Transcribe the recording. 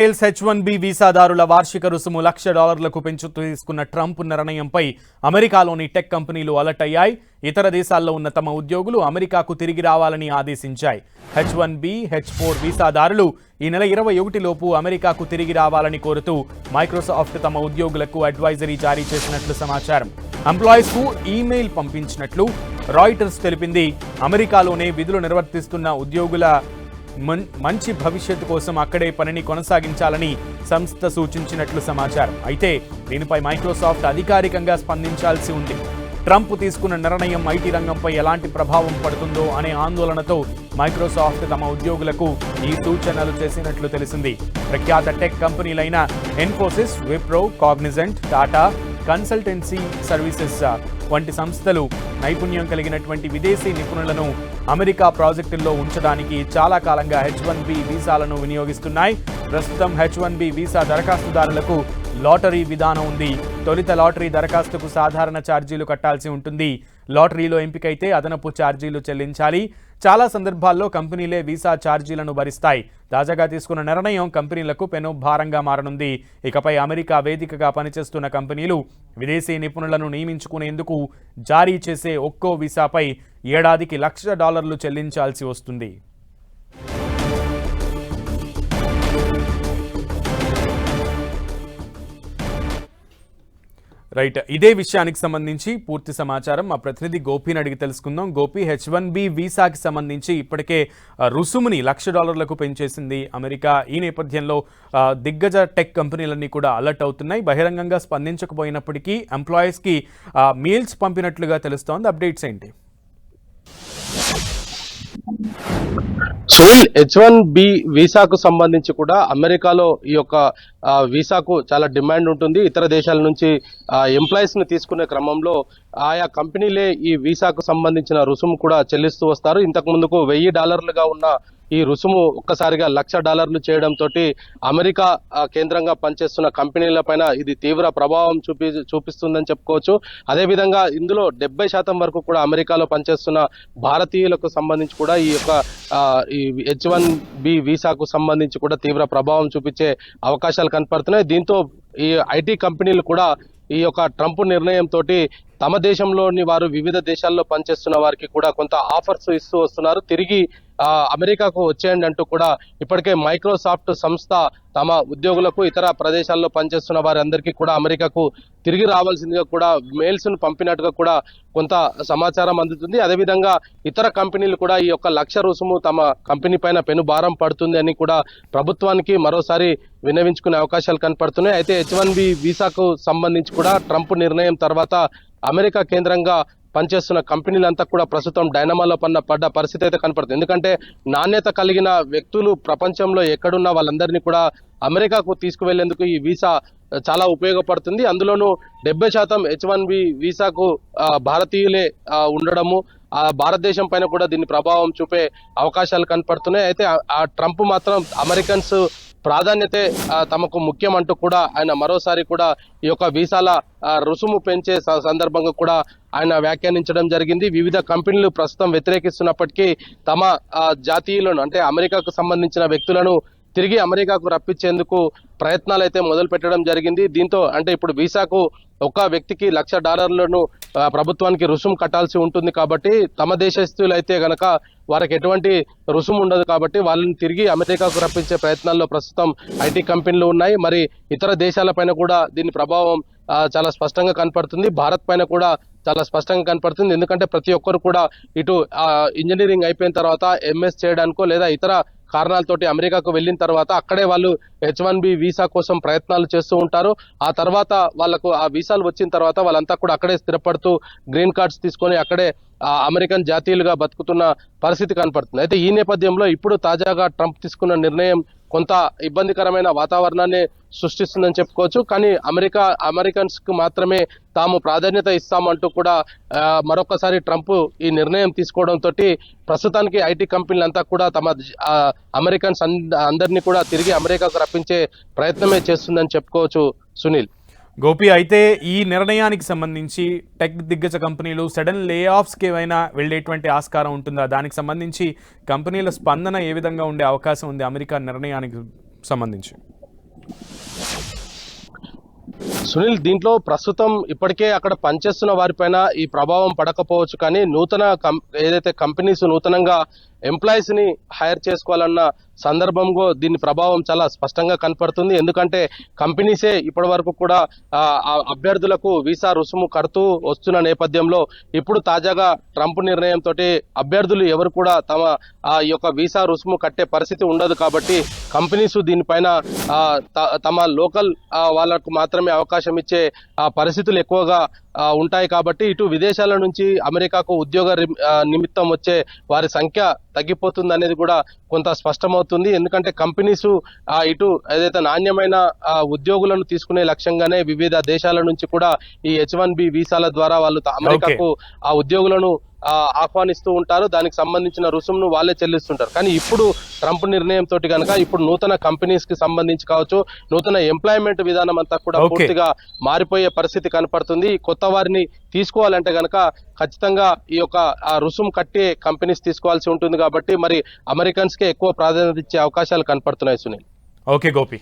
Sales H one B వీసాదారుల వార్షిక రుసుము లక్ష డాలర్లకు పెంచు తీసుకున్న ట్రంప్ నిర్ణయంపై అమెరికాలోని టెక్ కంపెనీలు అలర్ట్ అయ్యాయి. ఇతర దేశాల్లో ఉన్న తమ ఉద్యోగులు అమెరికాకు తిరిగి రావాలని ఆదేశించాయి. H one B H four వీసాదారులు ఈ నెల ఇరవై ఒకటిలోపు అమెరికాకు తిరిగి రావాలని కోరుతూ మైక్రోసాఫ్ట్ తమ ఉద్యోగులకు అడ్వైజరీ జారీ చేసినట్లు సమాచారం. ఎంప్లాయీస్కు ఈమెయిల్ పంపించినట్లు రాయిటర్స్ తెలిపింది. అమెరికాలోనే విధులు నిర్వర్తిస్తున్న ఉద్యోగుల మంచి భవిష్యత్తు కోసం అక్కడే పనిని కొనసాగించాలని సంస్థ సూచించినట్లు సమాచారం. అయితే దీనిపై మైక్రోసాఫ్ట్ అధికారికంగా స్పందించాల్సి ఉంది. ట్రంప్ తీసుకున్న నిర్ణయం ఐటీ రంగంపై ఎలాంటి ప్రభావం పడుతుందో అనే ఆందోళనతో మైక్రోసాఫ్ట్ తమ ఉద్యోగులకు ఈ సూచనలు చేసినట్లు తెలిసింది. ప్రఖ్యాత tech కంపెనీలైన Infosys Wipro Cognizant Tata consultancy services వంటి సంస్థలు నైపుణ్యం కలిగినటువంటి విదేశీ నిపుణులను అమెరికా ప్రాజెక్టుల్లో ఉంచడానికి చాలా కాలంగా హెచ్ వన్ బి వీసాలను వినియోగిస్తున్నాయి. ప్రస్తుతం హెచ్ వన్ బి వీసా దరఖాస్తుదారులకు లాటరీ విధానం ఉంది. తొలిత లాటరీ దరఖాస్తుకు సాధారణ ఛార్జీలు కట్టాల్సి ఉంటుంది. లాటరీలో ఎంపికైతే అదనపు ఛార్జీలు చెల్లించాలి. చాలా సందర్భాల్లో కంపెనీలే వీసా ఛార్జీలను భరిస్తాయి. తాజాగా తీసుకున్న నిర్ణయం కంపెనీలకు పెను భారంగా మారనుంది. ఇకపై అమెరికా వేదికగా పనిచేస్తున్న కంపెనీలు విదేశీ నిపుణులను నియమించుకునేందుకు జారీ చేసే ఒక్కో వీసాపై ఏడాదికి లక్ష డాలర్లు చెల్లించాల్సి వస్తుంది. రైట్. ఇదే విషయానికి సంబంధించి పూర్తి సమాచారం మా ప్రతినిధి గోపిని అడిగి తెలుసుకుందాం. గోపి హెచ్ వన్ బి వీసాకి సంబంధించి ఇప్పటికే రుసుముని లక్ష డాలర్లకు పెంచేసింది అమెరికా. ఈ నేపథ్యంలో దిగ్గజ టెక్ కంపెనీలన్నీ కూడా అలర్ట్ అవుతున్నాయి. బహిరంగంగా స్పందించకపోయినప్పటికీ ఎంప్లాయీస్కి మెయిల్స్ పంపినట్లుగా తెలుస్తోంది. అప్డేట్స్ ఏంటి? సునీల్ హెచ్ వన్ బి వీసాకు సంబంధించి కూడా అమెరికాలో ఈ యొక్క వీసాకు చాలా డిమాండ్ ఉంటుంది. ఇతర దేశాల నుంచి ఎంప్లాయీస్ని తీసుకునే క్రమంలో ఆయా కంపెనీలే ఈ వీసాకు సంబంధించిన రుసుము కూడా చెల్లిస్తూ వస్తారు. ఇంతకు ముందుకు వెయ్యి డాలర్లుగా ఉన్న ఈ రుసుము ఒక్కసారిగా లక్ష డాలర్లు చేయడంతో అమెరికా కేంద్రంగా పనిచేస్తున్న కంపెనీల పైన ఇది తీవ్ర ప్రభావం చూపి చూపిస్తుందని చెప్పుకోవచ్చు. అదేవిధంగా ఇందులో డెబ్బై శాతం వరకు కూడా అమెరికాలో పనిచేస్తున్న భారతీయులకు సంబంధించి కూడా ఈ యొక్క ఈ హెచ్ వన్ బి వీసాకు సంబంధించి కూడా తీవ్ర ప్రభావం చూపించే అవకాశాలు కనపడుతున్నాయి. దీంతో ఈ ఐటీ కంపెనీలు కూడా ఈ యొక్క ట్రంప్ నిర్ణయం తోటి తమ దేశంలోని వారు వివిధ దేశాల్లో పనిచేస్తున్న వారికి కూడా కొంత ఆఫర్స్ ఇస్తూ వస్తున్నారు. తిరిగి అమెరికాకు వచ్చేయండి అంటూ కూడా ఇప్పటికే మైక్రోసాఫ్ట్ సంస్థ తమ ఉద్యోగులకు ఇతర ప్రదేశాల్లో పనిచేస్తున్న వారందరికీ కూడా అమెరికాకు తిరిగి రావాల్సిందిగా కూడా మెయిల్స్ను పంపినట్టుగా కూడా కొంత సమాచారం అందుతుంది. అదేవిధంగా ఇతర కంపెనీలు కూడా ఈ యొక్క లక్ష రుసుము తమ కంపెనీ పైన పెను భారం పడుతుంది అని కూడా ప్రభుత్వానికి మరోసారి విన్నవించుకునే అవకాశాలు కనపడుతున్నాయి. అయితే హెచ్ వన్ బి వీసాకు సంబంధించి కూడా ట్రంప్ నిర్ణయం తర్వాత అమెరికా కేంద్రంగా పనిచేస్తున్న కంపెనీలంతా కూడా ప్రస్తుతం డైనమాలో పన్న పడ్డ పరిస్థితి అయితే కనపడుతుంది. ఎందుకంటే నాణ్యత కలిగిన వ్యక్తులు ప్రపంచంలో ఎక్కడున్నా వాళ్ళందరినీ కూడా అమెరికాకు తీసుకువెళ్ళేందుకు ఈ వీసా చాలా ఉపయోగపడుతుంది. అందులోనూ డెబ్బై శాతం హెచ్ వన్ బి వీసాకు భారతీయులే ఉండడము ఆ భారతదేశం పైన కూడా దీని ప్రభావం చూపే అవకాశాలు కనపడుతున్నాయి. అయితే ఆ ట్రంప్ మాత్రం అమెరికన్స్ ప్రాధాన్యతే తమకు ముఖ్యం అంటూ కూడా ఆయన మరోసారి కూడా ఈ యొక్క వీసాల రుసుము పెంచే స- సందర్భంగా కూడా ఆయన వ్యాఖ్యానించడం జరిగింది. వివిధ కంపెనీలు ప్రస్తుతం వ్యతిరేకిస్తున్నప్పటికీ తమ జాతీయులను అంటే అమెరికాకు సంబంధించిన వ్యక్తులను తిరిగి అమెరికాకు రప్పించేందుకు ప్రయత్నాలు అయితే మొదలు పెట్టడం జరిగింది. దీంతో అంటే ఇప్పుడు వీసాకు ఒక వ్యక్తికి లక్ష డాలర్లను ప్రభుత్వానికి రుసుము కట్టాల్సి ఉంటుంది కాబట్టి తమ దేశస్తులు అయితే గనక వారికి ఎటువంటి రుసుము ఉండదు కాబట్టి వాళ్ళని తిరిగి అమెరికాకు రప్పించే ప్రయత్నాల్లో ప్రస్తుతం ఐటీ కంపెనీలు ఉన్నాయి. మరి ఇతర దేశాలపైన కూడా దీని ప్రభావం చాలా స్పష్టంగా కనపడుతుంది. భారత్ పైన కూడా చాలా స్పష్టంగా కనపడుతుంది. ఎందుకంటే ప్రతి ఒక్కరు కూడా ఇటు ఇంజనీరింగ్ అయిపోయిన తర్వాత ఎంఎస్ చేయడానికో లేదా ఇతర కారణాలతోటి అమెరికాకు వెళ్ళిన తర్వాత అక్కడే వాళ్ళు హెచ్ వన్ బి వీసా కోసం ప్రయత్నాలు చేస్తూ ఉంటారు. ఆ తర్వాత వాళ్ళకు ఆ వీసాలు వచ్చిన తర్వాత వాళ్ళంతా కూడా అక్కడే స్థిరపడుతూ గ్రీన్ కార్డ్స్ తీసుకొని అక్కడే అమెరికన్ జాతీయులుగా బతుకుతున్న పరిస్థితి కనపడుతుంది. అయితే ఈ నేపథ్యంలో ఇప్పుడు తాజాగా ట్రంప్ తీసుకున్న నిర్ణయం కొంత ఇబ్బందికరమైన వాతావరణాన్ని సృష్టిస్తుందని చెప్పుకోవచ్చు. కానీ అమెరికా అమెరికన్స్కి మాత్రమే తాము ప్రాధాన్యత ఇస్తామంటూ కూడా మరొకసారి ట్రంప్ ఈ నిర్ణయం తీసుకోవడంతో ప్రస్తుతానికి ఐటీ కంపెనీలంతా కూడా తమ అమెరికన్స్ అంద- అందరినీ కూడా తిరిగి అమెరికాకు రప్పించే ప్రయత్నమే చేస్తుందని చెప్పుకోవచ్చు సునీల్. గోపి అయితే ఈ నిర్ణయానికి సంబంధించి టెక్ దిగ్గజ కంపెనీలు సడన్ లే ఆఫ్స్కి ఏమైనా వెళ్ళేటువంటి ఆస్కారం ఉంటుందా? దానికి సంబంధించి కంపెనీల స్పందన ఏ విధంగా ఉండే అవకాశం ఉంది అమెరికా నిర్ణయానికి సంబంధించి? సునీల్ దీంట్లో ప్రస్తుతం ఇప్పటికే అక్కడ పనిచేస్తున్న వారిపైన ఈ ప్రభావం పడకపోవచ్చు కానీ నూతన ఏదైతే కంపెనీస్ నూతనంగా ఎంప్లాయీస్ని హైర్ చేసుకోవాలన్న సందర్భంలో దీని ప్రభావం చాలా స్పష్టంగా కనపడుతుంది. ఎందుకంటే కంపెనీసే ఇప్పటి వరకు కూడా ఆ, అభ్యర్థులకు వీసా రుసుము కడుతూ వస్తున్న నేపథ్యంలో ఇప్పుడు తాజాగా ట్రంప్ నిర్ణయంతో అభ్యర్థులు ఎవరు కూడా తమ ఆ ఈ యొక్క వీసా రుసుము కట్టే పరిస్థితి ఉండదు కాబట్టి కంపెనీస్ దీనిపైన త- తమ లోకల్ వాళ్ళకు మాత్రమే అవకాశం ఇచ్చే ఆ, పరిస్థితులు ఎక్కువగా ఉంటాయి కాబట్టి ఇటు విదేశాల నుంచి అమెరికాకు ఉద్యోగ నిమిత్తం వచ్చే వారి సంఖ్య తగ్గిపోతుంది అనేది కూడా కొంత స్పష్టమవుతుంది. ఎందుకంటే కంపెనీస్ ఇటు ఏదైతే నాణ్యమైన ఉద్యోగులను తీసుకునే లక్ష్యంగానే వివిధ దేశాల నుంచి కూడా ఈ హెచ్ వన్ బి వీసాల ద్వారా వాళ్ళు అమెరికాకు ఆ ఉద్యోగులను ఆహ్వానిస్తూ ఉంటారు. దానికి సంబంధించిన రుసుమును వాళ్ళే చెల్లిస్తుంటారు. కానీ ఇప్పుడు ట్రంప్ నిర్ణయం తోటి కనుక ఇప్పుడు నూతన కంపెనీస్కి సంబంధించి కావచ్చు నూతన ఎంప్లాయ్మెంట్ విధానం అంతా కూడా. పూర్తిగా మారిపోయే పరిస్థితి కనపడుతుంది. కొత్త వారిని తీసుకోవాలంటే గనక ఖచ్చితంగా ఈ యొక్క ఆ రుసుము కట్టే కంపెనీస్ తీసుకోవాల్సి ఉంటుంది కాబట్టి మరి అమెరికన్స్ కే ఎక్కువ ప్రాధాన్యత ఇచ్చే అవకాశాలు కనపడుతున్నాయి సునీల్. ఓకే గోపి.